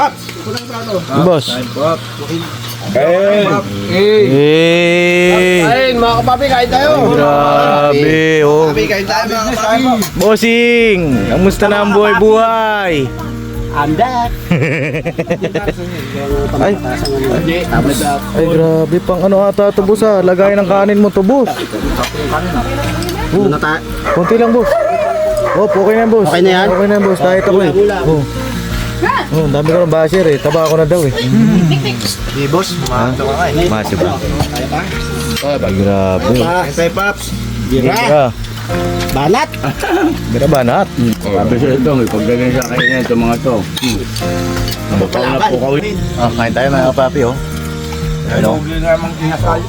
Pops, ito lang plato. Boss. Eh. Eh. Kain, mga kapapi, kain tayo. Grabe, oh. Kapapi, kain tayo mga kapapi. Bossing, kamusta na ang buhay-buhay? I'm back. Ay. Ay, grabe pang ano ata to boss ah. Lagay ng kanin mo to boss. Ano? Konti lang boss. Oh, okay na yan, boss. Okay na yan? Okay na yan, boss. Kahit ako eh. Kulang, Oh. Oh, ang dami ko ng basher eh. Taba ako na daw eh. Di, boss. Mahanto ka eh. Masya ba? Kaya pa? Ay, grabe. Pa, kay Pops. Gira. Banat. Gira banat. Sabi sa ito, may pagdagan sa kanya ito mga to. Bukaw na po kawin. Ah, kain tayo mga kapapi oh. Ano? Nga mang inasal.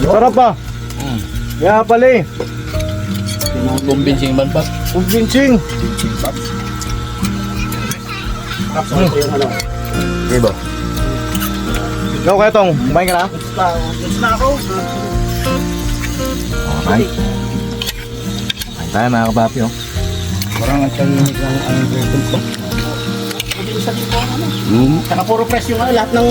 Sarap pa. Kaya pala eh. Convincing man pa. Convincing. Pops, ano yung ano? Diba? Ikaw kaya tong, kumain ka na? Goods na ako. Okay. Kain tayo mga kapapi oh. Parang ang tahimik ng ang version ko. Hmm. Saka puro press yung ano, lahat ng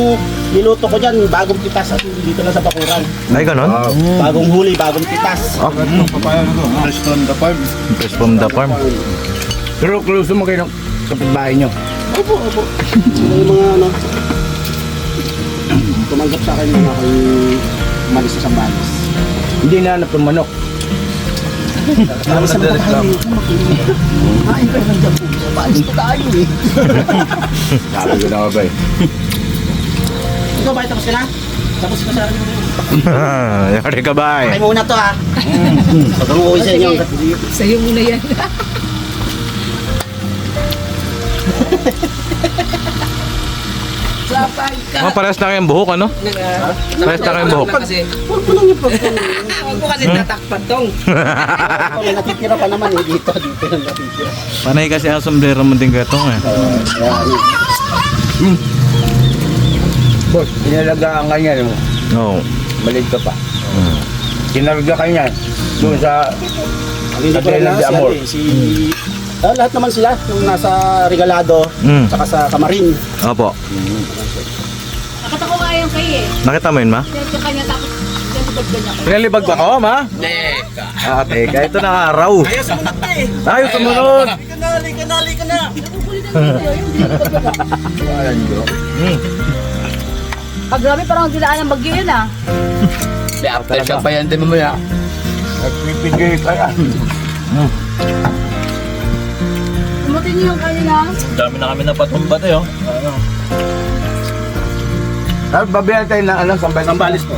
niluto ko dyan, bagong pitas at dito na sa bakuran. Ay, ganon? Bagong huli, bagong pitas. Ah, Papaya na to. Fresh on the farm. fresh from the farm. Pero close mo kayo ng kapitbahay nyo. Opo, opo. Yung mga ano, tumanggap sa akin mga kay umalis sa Sambales. Hindi na hanap ng manok. Sabi sa mga kami, kain ka ng jabu, Sambales na tayo eh. Sabi ko na ba eh. Ikaw ba, tapos ka na? Tapos ka sa Yari ka ba eh? muna to ha. Pag ang uwi sa inyo, hindi. Sa'yo muna yan. Sapag ka. Mga parehas na kayong buhok ano? Parehas na kayong buhok. Huwag mo lang yung pag huwag mo kasi tatakpan tong. May natitira pa naman eh, dito, dito yung natitira. Panay kasi ang sombrero mo din katong eh. Kaya ano, Boss, inalagaan ka niya. no? Oo. Balik ka pa. Kinarga ka niya. Doon sa... hindi ko na de si, ano eh, si Ah, lahat naman sila nung nasa Regalado Mm. saka sa Kamarin. Opo. Nakita ko nga yung kayo eh. Nakita mo yun ma? Dito kanya tapos. Pinalibag ba ko ma? Teka. Ah, teka. Ito na araw. Ayos mo na eh. Tayo sumunod. Kanali, kanali ka na. Hmm. Ah, grabe parang dilaan ng bagyo yun ah. After ka pa yan din mamaya. Nagpipigay ka yan. Tumutin niyo yung kanina. Dami na kami napatumba tayo. Tapos babayan tayo ng ano, sambay Sambales po.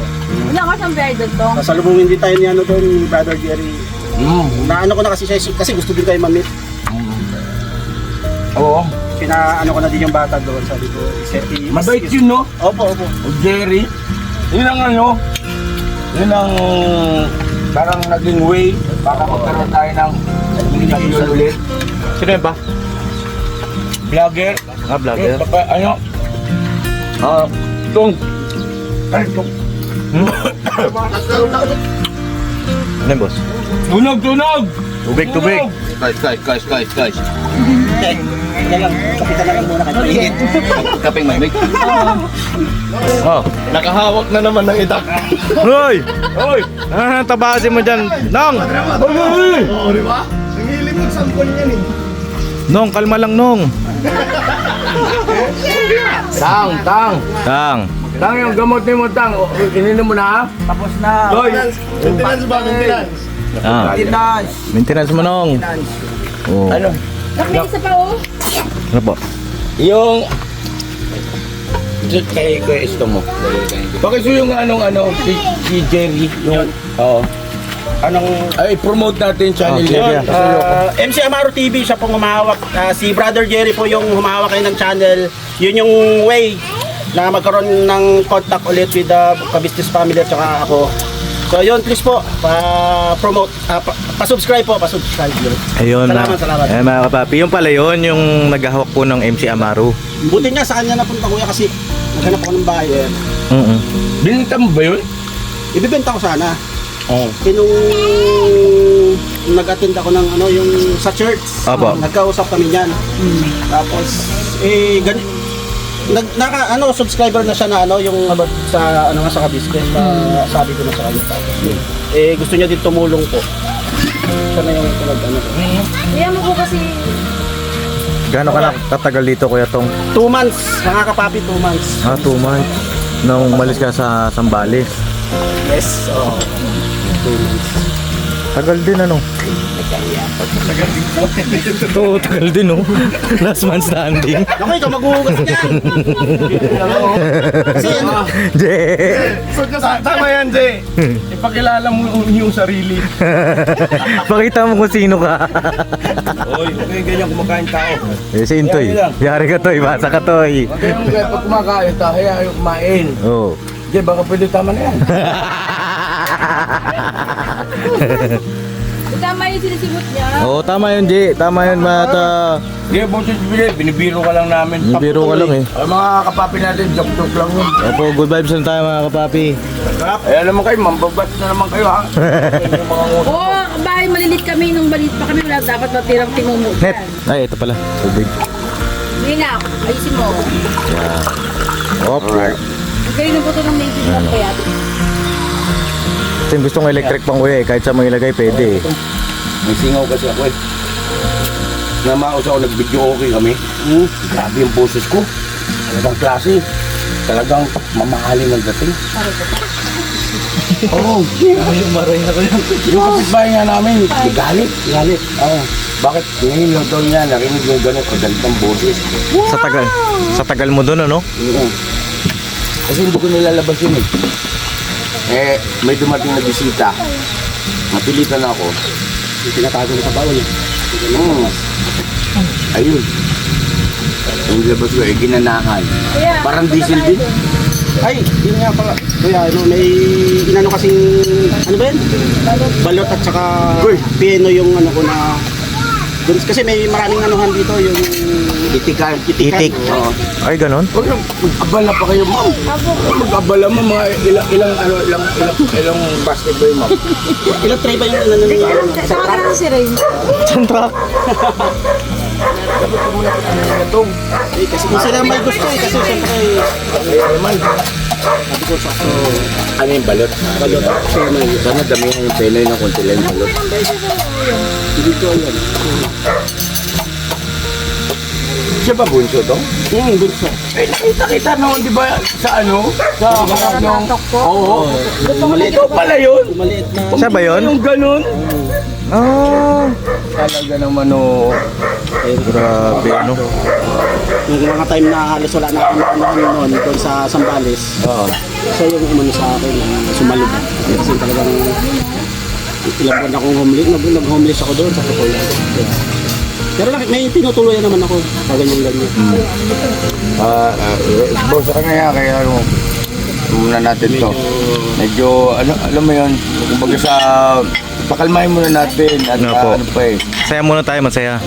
Wala ka siyang bear doon tong. Sasalubungin din tayo ni ano doon, ni Brother Jerry. Mm. Naano ko na kasi siya, kasi gusto din kayo mamit. Oo. Pinaano ko na din yung bata doon, sabi ko. i- i- Mabait yun, no? Opo, opo. O Jerry. Yun ang ano, yun ang parang naging way para magkaroon tayo ng komunikasyon ulit. Sino yun ba? Vlogger. Ah, vlogger. Papa, ano? Ah, tong. Ay, tong. Ano yun boss? Tunog, tunog! Tubig, tubig. Guys, guys, guys, guys, guys. Eh, Kaya lang, lang muna kayo. Kaping may mic. Oh. Nakahawak na naman ng itak. Hoy! Hoy! Ah, tabasin mo dyan. Nong! Hoy! Nong, kalma lang Nong. Tang, tang. Tang. Tang yung gamot ni mo, tang. O, Ininom mo na, ha? Tapos na. Hoy! Maintenance ba? Maintenance. Ah. Maintenance mo Nong. Oh. Ano? May isa pa oh. Ano po? Yung... Kay Kuya mo. Bakit so yung anong ano, si, si Jerry, yung... Oo. Anong Ay, promote natin channel Oh, sige. niya. Uh, MC Amaro TV, siya pong humahawak. Ah, si Brother Jerry po yung humahawak kayo ng channel. Yun yung way na magkaroon ng contact ulit with the ka-business family at saka ako. So yun, please po, pa-promote, ah, pa- pa-subscribe po, pa-subscribe yun. Ayun. Salamat, na. salamat. Eh, mga kapapi, yung pala yun, yung naghahawak po ng MC Amaru. Buti nga sa kanya napunta kuya kasi naghanap ako ng buyer. Mm Binita mo ba yun? Ibibenta ko sana. Oo. Sinong nag-attend ako ng ano, yung sa church. Apo. Nagkausap kami niyan. Tapos, eh, gani, nag, naka, ano, subscriber na siya na ano, yung about sa, ano nga, sa kabisnes, na sabi ko na sa kanya. Eh, gusto niya din tumulong po. Siya na yung nag, ano. Kaya mo po kasi, Gano'n ka na katagal dito Kuya Tong? Two months, mga kapapi, two months. Ah, two months. Nung umalis ka sa Sambales. Yes, oh. Two months. Tagal din ano? Oo, tagal din no. Last man standing. Ako, ikaw maghuhugas dyan. Kasi ano, Je. So, tama yan, Jay. Ipakilala mo yung sarili. Pakita mo kung sino ka. Oy, okay, ganyan kumakain tao. eh, si Intoy. Yari ka Toy, basa ka Toy. Kaya pag kumakain tayo, hayaan yung kumain. Oo. Jay, baka pwede tama na yan. tama yung sinisimot niya. Oo, tama yun, Je. Tama yun, mata. Hindi, bullshit, bili. Binibiro ka lang namin. Biro ka lang eh. Ay, mga kapapi natin, joke-joke lang yun. Opo, good vibes lang tayo mga kapapi. Eh, alam mo kayo, mambabat na naman kayo, ha? Oo, oh, bahay malilit kami nung maliit pa kami. Wala dapat matirang tingumot. Net. Ay, ito pala. Tubig. Hindi na, ayusin mo. Yeah. Op. Alright. Ang galing ng puto ng maintenance kaya. Ito yung gusto ng electric pang kuya eh. Kahit sa mga ilagay, pwede eh. May singaw kasi ako eh. Namaos ako, nag-video okay kami. Hmm, grabe yung boses ko. Talagang klase. Talagang mamahalin ang dating. Oo. Oh, yung maray na ko yan. Yung kapitbahay nga namin, galit. Galit. Oo. Bakit ngayon lang daw niya narinig yung ganun kagalit ang boses. Sa tagal. Sa tagal mo doon, ano? Oo. Kasi hindi ko nilalabas yun eh. Eh, may dumating na bisita. Napilitan ako. tinatago na sa bawal. Mm. Ayun. Yung labas ko, eh, ginanahan. Kaya, Parang diesel din. Ay, yun nga pala. Kuya, ano, may inano kasing, ano ba yun? Balot at saka Uy. piano yung ano ko na, kasi may maraming anuhan dito, yung Itikan. itikan. Itik. Oo. Ay, ganon. Huwag na, mag-abala pa kayo, ma'am. Mag-abala mo mga ilang, ilang, ano, ilang, ilang, ilang basket ba yun, ma'am? Ilang tray ba yung ano nila? Sa truck? si Rain. Truck. Itong, Eh, kasi kung sila may gusto eh, kasi siyempre, kaya naman. sabi ko sa Ano yung balot? balot siya may Sana damihan yung penoy ng konti lang yung balot. hindi ko alam. Siya ba bunso to? Hmm, bunso. Eh, nakita-kita naman, di ba, sa ano? Sa harap ng... Oo. Maliit, Ito pala yun. maliit na. Siya ba yun? Yung ganun. Ah. Talaga naman, oh. Grabe, ano? Yung mga time na halos wala na akong ano noon doon sa Sambales. Oo. Siya yung umano sa akin, uh, sumalib. Kasi talagang ilang buwan akong homeless, nag, nag-homeless ako doon sa Tukoy. Pero nak- may tinutuloyan naman ako sa ganyan-ganyan. Ah, uh, boss ka na yan, kaya ano, muna natin to. Medyo, ano, alam mo yun, kumbaga sa, pakalmahin muna natin at ah, ano pa eh. Saya muna tayo, masaya.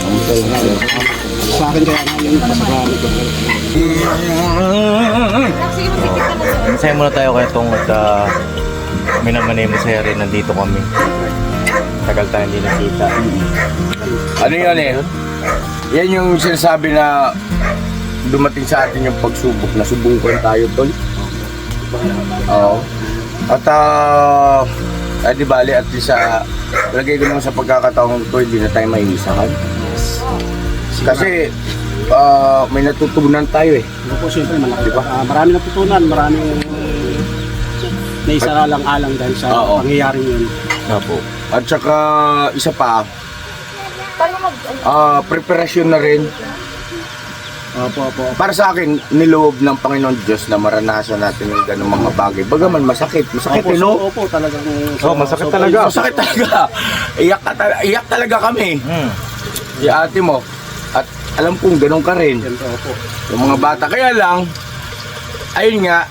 Sa akin kaya nga yung pasagamit ko. Sige, ka na. Masaya muna tayo kaya itong at uh, minamanay masaya rin. Nandito kami. Tagal tayo hindi nakita. Ano yun eh? Yan yung sinasabi na dumating sa atin yung pagsubok na subukan tayo tol. Oo. At ah, uh, di bali at least sa lagay ko naman sa pagkakataong to hindi na tayo maiisahan. Kasi ah, may natutunan tayo eh. Ano po siyempre malaki. Diba? marami natutunan, maraming may isa lang alang dahil sa Oo. pangyayaring yun. Nga po. At saka isa pa, Paano mag... ah, preparasyon na rin Opo, opo. para sa akin, niloob ng Panginoon Diyos na maranasan natin yung ganung mga bagay. Bagaman masakit, masakit Opo, eh, so, no? opo, talagang... Oh, masakit so- talaga. Masakit talaga. Iyak, ka tal- iyak talaga kami. Hmm. Si ate mo. At alam kong ganun ka rin. Opo. Yung mga bata. Kaya lang, ayun nga,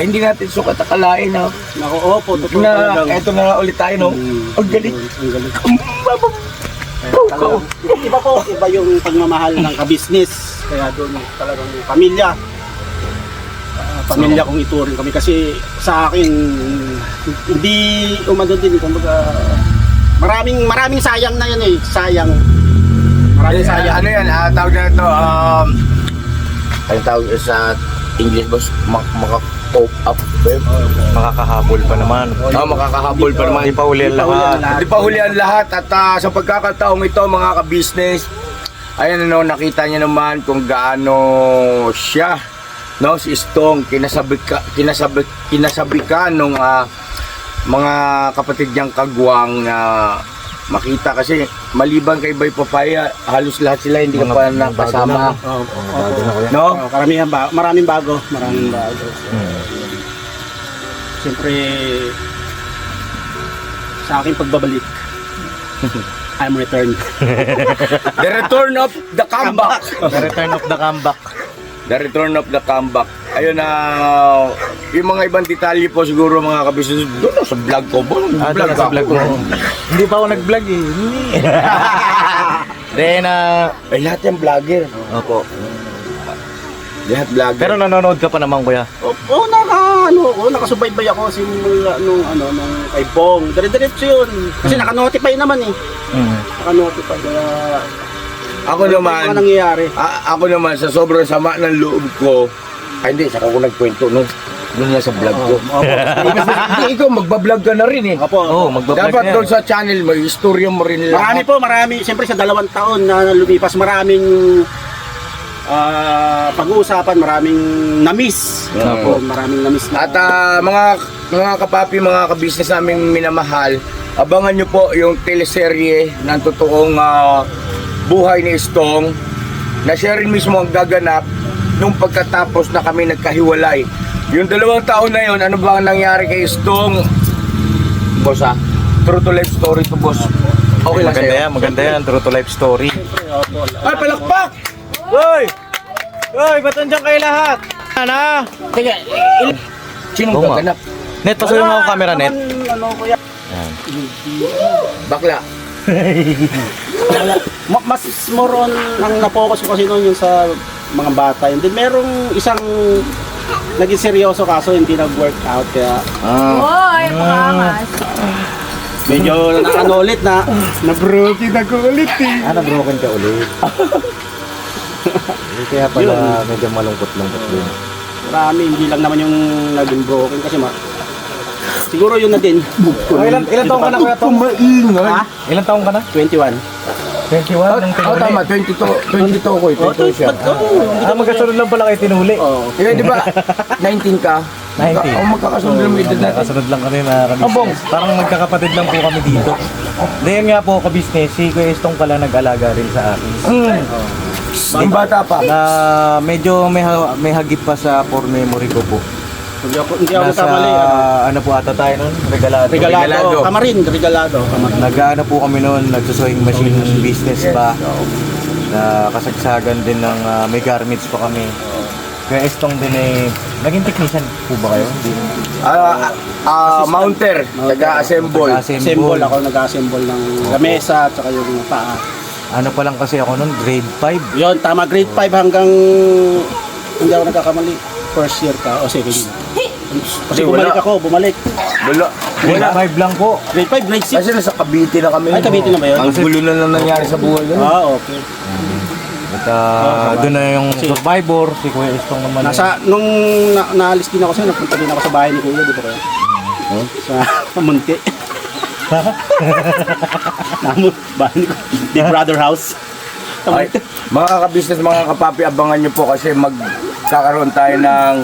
hindi natin sukat akalain na, Nako, opo, totoo na talagang... eto na ulit tayo, no? Mm, Ang galing. Ang galing. Ang Talagang, iba po, iba yung pagmamahal ng kabisnes. Kaya doon talagang pamilya. Ah, pamilya kong ituring kami kasi sa akin hindi umano din kumbaga maraming maraming sayang na yan eh sayang maraming Eh, sayang Ano yan? Ah, tawag na ito, um, ang tawag sa English boss, mak maka-cope up ba yun? Makakahabol pa naman. Ah, makakahabol pa naman. Hindi pa uli ang Hindi pa uli ang lahat. Hindi pa huli ang lahat at ah, sa pagkakataong ito mga ka-business, ayan ano, nakita niyo naman kung gaano siya, no, si Stong, kinasabi ka, kinasabi, kinasabi ka nung ah, mga kapatid niyang kagwang na makita kasi maliban kay Bay Papaya, halos lahat sila hindi ka Mga- pa bago nakasama. na, Oo, Bago na kuya. No? Karamihan ba maraming bago maraming bago Hmm. siyempre sa aking pagbabalik I'm returned The return of the comeback. The return of the comeback. The return of the comeback. Ayun na, yung mga ibang detalye po siguro mga kabisnes, doon sa vlog ko. Ah, vlog doon na sa ako. vlog mo. Hindi pa ako nag-vlog eh. Then, ah, Eh, lahat yung vlogger. opo. Lahat vlogger. Pero nanonood ka pa naman kuya. Oo, oh, naka, ano, oh, nakasubaybay ako simula nung, ano, nung kay Bong. Dire-diretso yun. Kasi naka-notify naman eh. Hmm. Naka-notify. Kaya, ako ano naman, ano nangyayari. a- ako naman, sa sobrang sama ng loob ko, ay hindi, saka ko nagkwento, no? Doon na sa vlog ko. Hindi, ikaw, magbablog ka na rin eh. Opo. Oo, oh, magbablog Dapat doon sa channel, may istorya mo rin Marami lahat. po, marami. Siyempre sa dalawang taon na lumipas, maraming ah, pag-uusapan, maraming na-miss. Opo. Maraming na-miss na. At ah, mga mga kapapi, mga kabisnes naming minamahal, abangan nyo po yung teleserye ng totoong ah, buhay ni Stong na siya rin mismo ang gaganap nung pagkatapos na kami nagkahiwalay. Yung dalawang taon na yon, ano ba ang nangyari kay Stong? Boss ah, true to life story to boss. Okay lang maganda sa'yo? yan, maganda yan. True to life story. Ay, palakpak! Hoy! Hoy, ba't nandiyan kayo lahat? Ano? Teka, il- sinong gaganap? Net, pasunin mo ang camera, Net. Ano, kuya. Yan. Bakla. Ma- mas more on ang na-focus ko kasi noon yung sa mga bata. And then merong isang naging seryoso kaso hindi nag-work out kaya Ah. Hoy, pangangas. medyo nakano ulit na na-broken ako ulit eh. Ah, na-broken ka ulit. Eh, Kaya pala medyo malungkot-lungkot din. Marami, hindi lang naman yung naging broken kasi ma siguro yun na din. Oh, ilan, ilan taong ka na kuya Tom? Maingay. Ha? Ilan taong ka na? 21. 21 nung Oh, tama, 22, 22 ko, 22 siya. Ah, magkasunod lang pala kayo tinuli. Oo. Eh, di ba, 19 ka? 19. Oh, magkakasunod lang yung edad natin. Kasunod lang kami na kami. Abong. Parang magkakapatid lang po kami dito. Then nga po, ka-business, si Kuya Estong pala nag-alaga rin sa akin. Hmm. Yung bata pa. Na medyo may, ha- may hagip pa sa for memory ko po. Hindi ako, hindi ako Nasa, nagkamali. Ano. ano po ata tayo nun? Regalado. Regalado. regalado. Kamarin, regalado. Kamarin. Nag-ano po kami noon, nagsusewing machine business pa. Na kasagsagan din ng ah, may garments pa kami. Kaya Estong din eh, naging technician po ba kayo? Hindi. Ah, ah, mounter, nag-assemble. Assemble ako, nag-assemble ng lamesa at saka yung paa. Ano pa lang kasi ako noon, grade 5. Yon, tama grade 5 hanggang hindi ako nagkakamali. First year ka o second year. Kasi Hindi, wala. bumalik ako, bumalik. Wala. Grade 5 lang po. Grade 5, grade 6. Kasi nasa Cavite na kami. Ay, Cavite na ba yun? Ang gulo na lang nangyari sa buhay ko. Ah, okay. At ah, doon na yung survivor, si Kuya Estong naman. Nasa, nung na, naalis din ako sa'yo, napunta din ako sa bahay ni Kuya, di ba kaya? Sa, sa Munti. Namun, bahay Kuya. Big Brother House. Ay, mga kabisnes, mga kapapi, abangan nyo po kasi magkakaroon tayo ng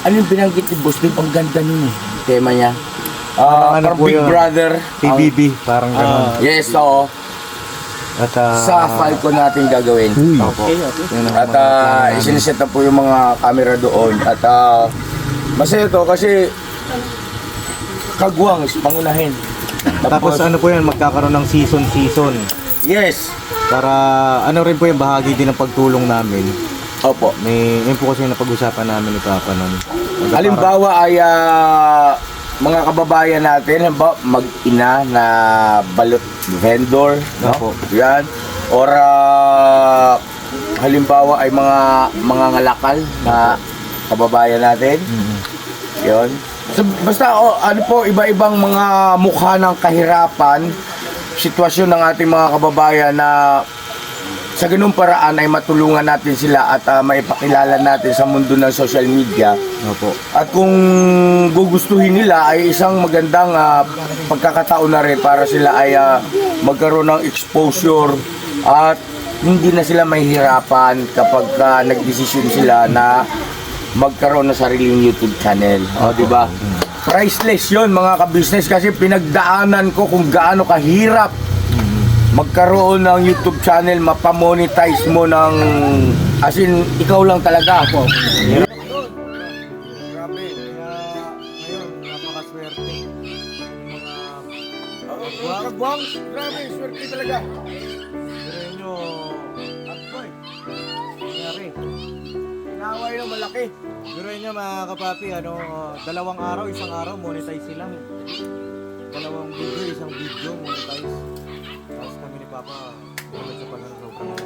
Ano yung binanggit ni Boss Dave? Ang ganda nun eh. Tema niya. Ah, Parang ano parang po Big yun? Brother. PBB, parang gano'n. Ang- yes, oo. At ah, Sa Falcon natin gagawin. Opo. Okay, okay. Yun ang At mga uh, plano namin. isiniset na po yung mga camera doon. At ah, masaya to kasi kagwang is pangunahin. Tapos ano po yan, magkakaroon ng season-season. Yes. Para ano rin po yung bahagi din ng pagtulong namin. Opo. May, yun po kasi yung napag-usapan namin ni Papa nun. Halimbawa ay ah, mga kababayan natin, halimbawa mag-ina na balot vendor, no? Opo. Yan. Or ah, halimbawa ay mga mga ngalakal na kababayan natin. Yon. So, basta o, ano po iba-ibang mga mukha ng kahirapan, sitwasyon ng ating mga kababayan na sa ganung paraan ay matulungan natin sila at ah, maipakilala natin sa mundo ng social media. Opo. At kung gugustuhin nila ay isang magandang ah, pagkakataon na rin para sila ay ah, magkaroon ng exposure at hindi na sila mahihirapan kapag ah, nagdesisyon sila na magkaroon ng sariling YouTube channel. O, di ba? Priceless yon mga ka-business kasi pinagdaanan ko kung gaano kahirap magkaroon ng YouTube channel, mapamonetize mo ng as in, ikaw lang talaga ako. Grabe, kaya ngayon, napakaswerte. Mga Kagwang, grabe, swerte talaga. Nyo mga kapapi, ano, uh, dalawang araw, isang araw, monetize sila. Dalawang video, isang video, monetize. Tapos kami ni Papa, ulit sa pala sobrang.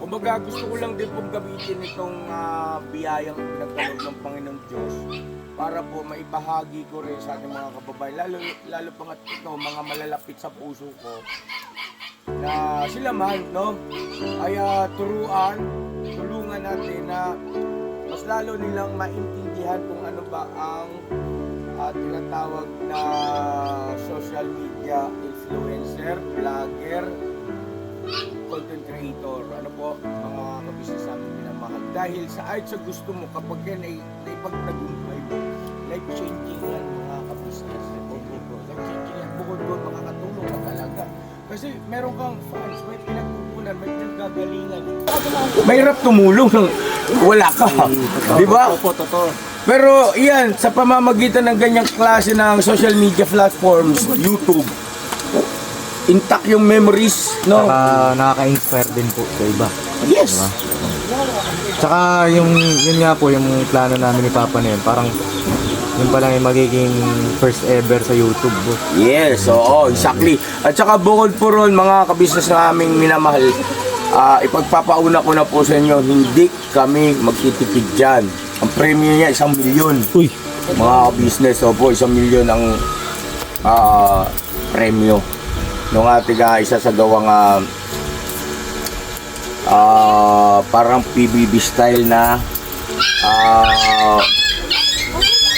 Kumbaga, gusto ko lang din pong gamitin itong ah, biyayang pinagkaloob ng Panginoong Diyos para po maibahagi ko rin sa ating mga kababayan, lalo, lalo pa nga ito, mga malalapit sa puso ko, na sila man, no, ay ah, turuan, tulungan natin na mas lalo nilang maintindihan kung ano ba ang ah, tinatawag na social media influencer, vlogger, content creator, ano po, mga kabisnes namin minamahal. Dahil sa art sa gusto mo, kapag yan ay naipagtagumpay mo, life changing yan mga kabisnes. Life changing yan. Bukod doon, makakatulong ka talaga. Kasi meron kang fans, may pinagkukunan, may pinagagalingan. Mahirap tumulong nang wala ka. Di ba? Opo, totoo. Pero yan, sa pamamagitan ng ganyang klase ng social media platforms, YouTube, intact yung memories, no? Saka nakaka-inspire din po sa iba. Yes. Tsaka yung, yun nga po, yung plano namin ni Papa na yun, parang yun pa lang yung magiging first ever sa YouTube. boss. Yes, oo, exactly. At saka bukod po ron, mga kabisnes na aming minamahal, ah, ipagpapauna ko na po sa inyo, hindi kami magtitipid dyan. Ang premium niya, isang milyon. Uy! Mga kabisnes, opo, isang milyon ang ah, premyo. Nung ating ah, isa sa gawang ah, ah, parang PBB style na ah,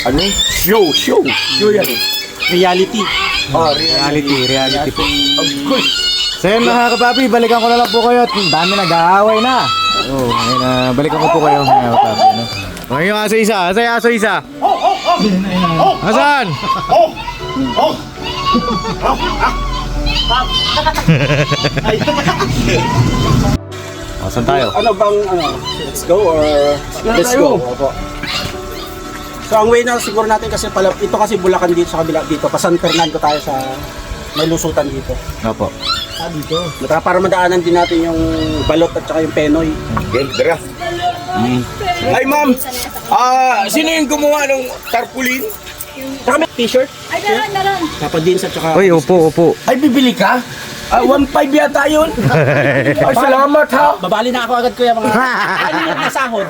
ano? Show, show. Show yan. eh. Reality. Oh, Reality, reality po. Of course. So yun mga kapapi, balikan ko na lang po kayo at ang dami nag-aaway na. Oo, oh, ngayon na balikan ko po kayo mga kapapi. No? Ngayon yung aso isa, asa yung aso isa? Asan? Asan tayo? Ano bang, ano, let's go or let's go? Opo. So ang way na siguro natin kasi pala, ito kasi Bulacan dito sa kabila dito, pa San Fernando tayo sa may lusutan dito. Opo. Ah, dito. Mata para madaanan din natin yung balot at saka yung penoy. Okay, tara. Ay, ma'am. Ah, sino yung gumawa ng tarpaulin? Saka may t-shirt, Ay, naran, naran. dapat din sa tsaka Uy, upo, upo. Ay, bibili ka? Ah, 1.5 yata yun. Ay, salamat ha. Babali na ako agad kuya mga anim na sahod.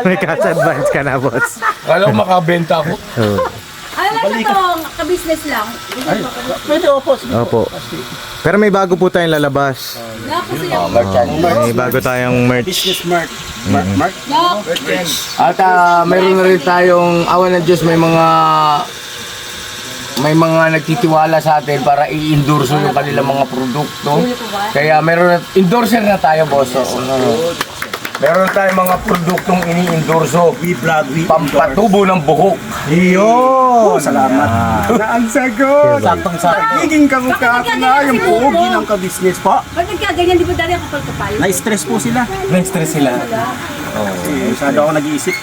May cash advance ka na, boss. Kala ko makabenta ako. Oo. Ano lang siya tong ka-business lang. Pwede opo. sige po. Opo. Pero may bago po tayong lalabas. Na kasi Oh, yung... merchant. May bago tayong merch. Business mark. Mark, mark. Na, At ah, mayroon na rin tayong awan ng Diyos, may mga may mga nagtitiwala sa atin para i-endorse yung kanilang mga produkto. Kaya meron na, endorser na tayo, boss. Oo. Meron tayong mga produktong ini-endorso. We vlog, we Pampatubo ng buhok. Iyo! Salamat. Na ang sagot. Saktong sa Nagiging kamukha na yung pogi ng ka-business po. ba't nagkaganyan? Di ba dali ang kapal-kapal? Na-stress po sila. Na-stress sila. Eh, Masyado ako nag-iisip.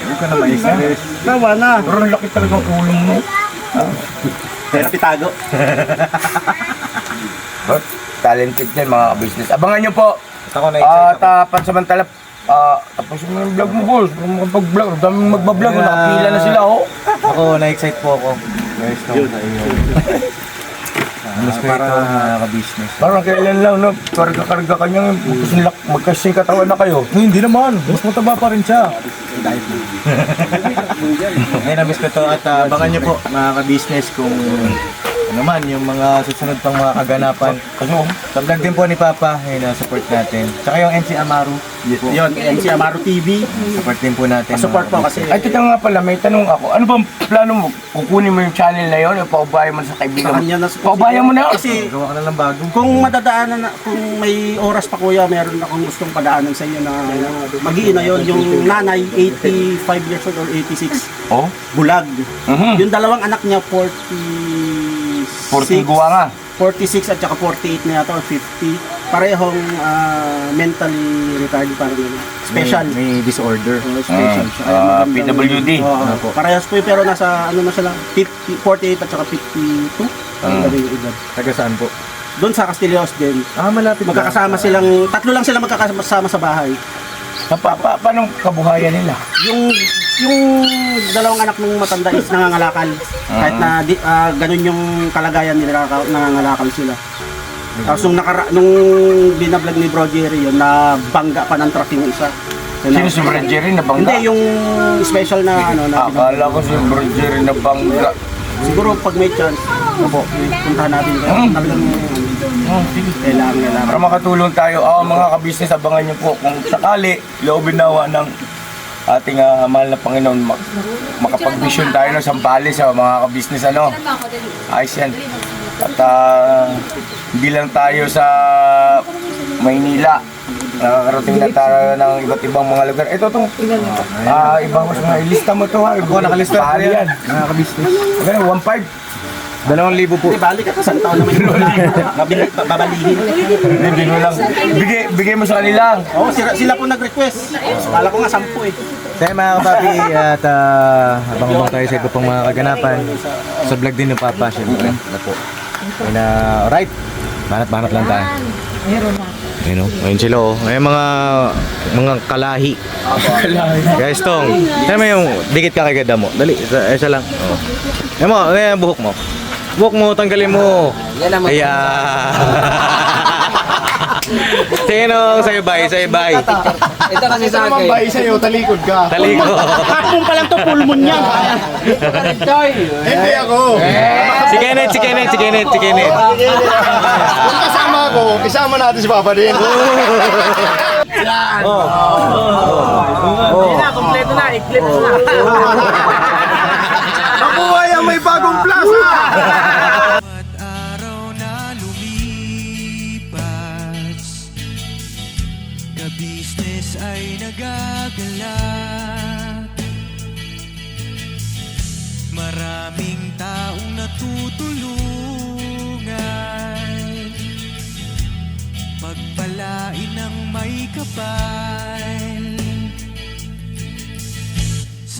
Huwag ka na ma-stress. Tawa na. Pero ang laki talaga ng ulong mo. Pero pitago. But, talented yan mga business. Abangan nyo po. Ako na At uh, pansamantala, ah, tapos yung vlog mo, boss. Kung makapag-vlog, ang daming magbablog. Yeah. Nakapila na sila, oh. Ako, na-excite po ako. Guys, no, sa iyo. Bless ko ito mga ka-business. Parang kailan lang, no? Karga-karga ka niya, magkasinlak, magkasing katawan na kayo. No, hindi naman. Mas mataba pa rin siya. Ngayon, na-miss ko to at ah, abangan nyo po mga ka-business kung ano man, yung mga susunod pang mga kaganapan. Ano? Sa vlog din po ni Papa, yun, ah, support natin. Tsaka yung MC Amaru, po, Yun, MC Amaro TV. support din po natin. Support mga po kasi. Ay, teka nga pala, may tanong ako. Ano bang plano mo? Kukunin mo yung channel na yun o paubayan mo sa Sa kaibigan kanya mo? na Paubayan mo na. Kasi Gawa ka na lang bago. kung madadaanan na, kung may oras pa kuya, meron akong gustong padaanan sa inyo na magiin na yon yung nanay, 85 years old or 86, Oh? bulag. Mhm. Yung dalawang anak niya, 46, 14 guwa nga. 46 at saka 48 na yata or 50. Parehong ah, mentally retarded parang gano'n. Special. May, may disorder. Oh, special. Ah, Kaya ah, PWD. Oo, Opo. parehas po yun, pero nasa ano na sila, 50, 48 at saka 52. Ang Ah. gabi yung edad. Taga saan po? Doon sa Castillos din. Ah, malapit lang. Magkakasama silang, tatlo lang sila magkakasama sa bahay. Pa, pa, pa, paano kabuhayan nila? Yung yung dalawang anak ng matanda is nangangalakal. Kahit na di, ah, ganun yung kalagayan nila, kaka- nangangalakal sila. Tapos nung, nakara, nung binablog ni Bro Jerry yun, na bangga pa ng truck yung isa. Yun Sino na- si Brad Jerry na bangga? Hindi, yung special na ano na Akala ko si Brad Jerry na bangga. Siguro pag may chance, opo, puntahan natin. Hmm. talagang Oh, sige. kailangan, kailangan. Para makatulong tayo, ah, mga kabisnes, abangan niyo po kung sakali, loobin nawa ng ating ah, mahal na Panginoon, mak- makapag-vision tayo ng sampali sa mga kabisnes, ano? Ayos yan. At ah, hindi lang tayo sa Maynila. Nakakarating na tayo ng iba't ibang mga lugar. Ito itong ah, ibang mas mga ilista mo to ha. Oo, nakalista. Pahali yan. Mga ka-business. Magkano? 1.5? Dalawang libo po. Hindi, balik ka sa taon naman yung Babili, babalihin. Hindi mo lang. Bigay, bigay mo sa kanila. Oo, sila, sila po nag-request. Kala ko nga sampu eh. Kaya mga kapapi, at uh, abang-abang tayo sa iba pang mga kaganapan. Sa vlog din ng Papa, syempre. Na po. And, uh, alright. Banat-banat lang tayo. Ayun o. Ayun sila o. Ayun mga mga kalahi. Guys, tong. Saan mo yung dikit ka kay gada mo? Dali, isa, isa lang. Oh. Ayun mo, ayun ang buhok mo. Buhok mo, tanggalin mo. Yan ang Sino sa ibay, sa ibay? Ito kasi sa akin. sa'yo, talikod ka. Taliko. Hapon pa lang to, pulmon yan. Hindi ako. Si Kenneth, si Kenneth, si Kenneth, si Kenneth. Kung kasama ako, isama natin si Papa din. Makuha yan, may bagong plaza!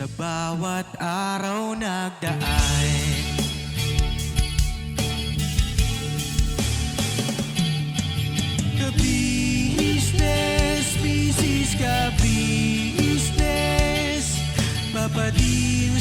Sa bawat araw nagdaan Ka-business, business ka-business Papa Dio,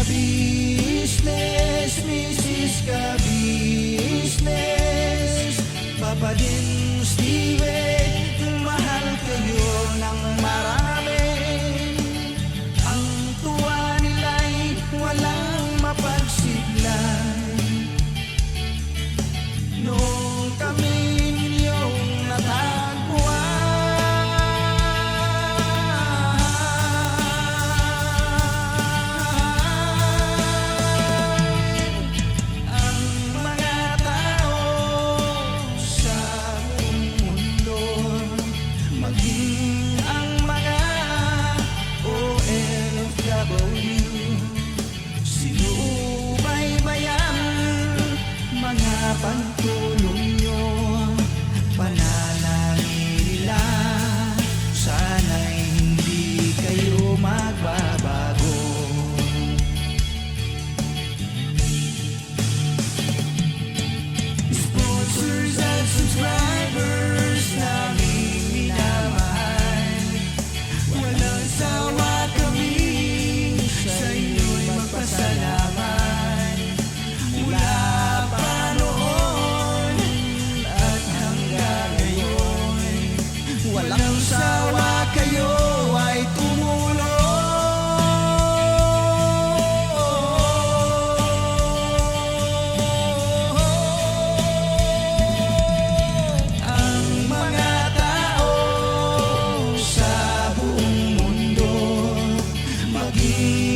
Kabisnes, Mrs. Kabisnes Papa din Steven you.